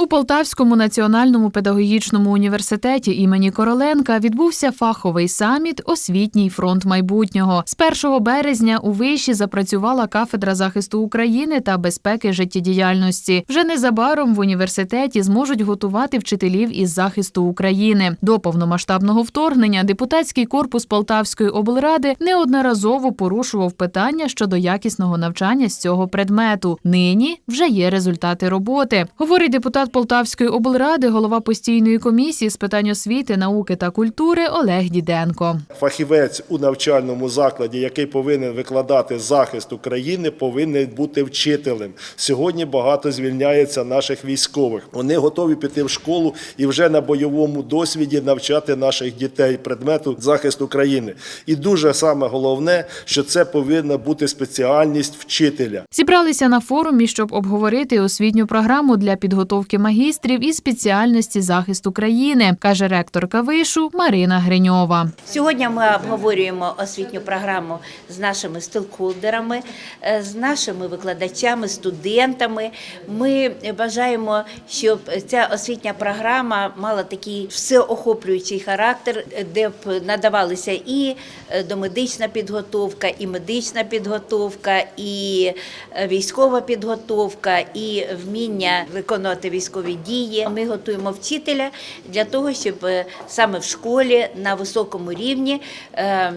У Полтавському національному педагогічному університеті імені Короленка відбувся фаховий саміт Освітній фронт майбутнього. З 1 березня у виші запрацювала кафедра захисту України та безпеки життєдіяльності. Вже незабаром в університеті зможуть готувати вчителів із захисту України. До повномасштабного вторгнення депутатський корпус Полтавської облради неодноразово порушував питання щодо якісного навчання з цього предмету. Нині вже є результати роботи. Говорить депутат Полтавської облради, голова постійної комісії з питань освіти, науки та культури Олег Діденко. Фахівець у навчальному закладі, який повинен викладати захист України, повинен бути вчителем. Сьогодні багато звільняється наших військових. Вони готові піти в школу і вже на бойовому досвіді навчати наших дітей предмету захисту країни. І дуже саме головне, що це повинна бути спеціальність вчителя. Зібралися на форумі, щоб обговорити освітню програму для підготовки магістрів із спеціальності захисту країни, каже ректорка вишу Марина Гриньова. Сьогодні ми обговорюємо освітню програму з нашими стелкхолдерами, е, з нашими викладачами, студентами. Ми бажаємо, щоб ця освітня програма мала такий всеохоплюючий характер, де б надавалися і е, домедична підготовка, і медична підготовка, і е, військова підготовка, і вміння виконувати військові дії. Ми готуємо вчителя для того, щоб е, саме в школі на високому рівні е,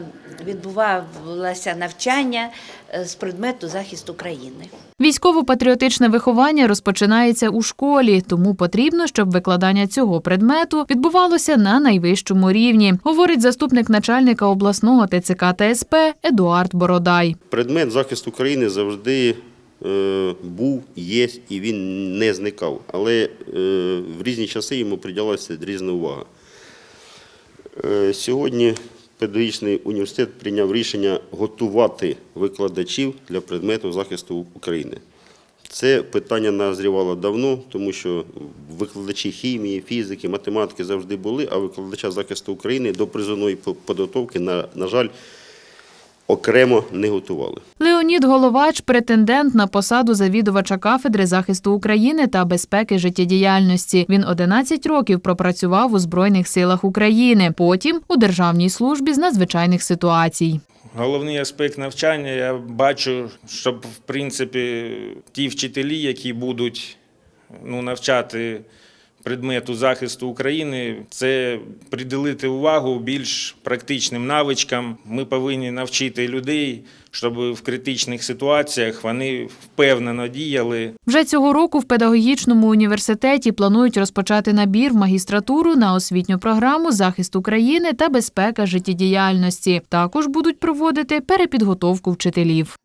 відбувалося навчання е, з предмету захисту країни. Військово-патріотичне виховання розпочинається у школі, тому потрібно, щоб викладання цього предмету відбувалося на найвищому рівні, говорить заступник начальника обласного ТЦК та СП Едуард Бородай. Предмет захисту України завжди був, є і він не зникав. Але е, в різні часи йому приділялася різна увага. Е, сьогодні педагогічний університет прийняв рішення готувати викладачів для предмету захисту України. Це питання назрівало давно, тому що викладачі хімії, фізики, математики завжди були, а викладача захисту України до призовної підготовки, на, на жаль, окремо не готували. Леонід Головач претендент на посаду завідувача кафедри захисту України та безпеки життєдіяльності. Він 11 років пропрацював у Збройних силах України, потім у державній службі з надзвичайних ситуацій. Головний аспект навчання я бачу, щоб в принципі ті вчителі, які будуть ну, навчати предмету захисту України, це приділити увагу більш практичним навичкам. Ми повинні навчити людей, щоб в критичних ситуаціях вони впевнено діяли, Вже цього року в педагогічному університеті планують розпочати набір в магістратуру на освітню програму захист України та безпека життєдіяльності. Також будуть проводити перепідготовку вчителів.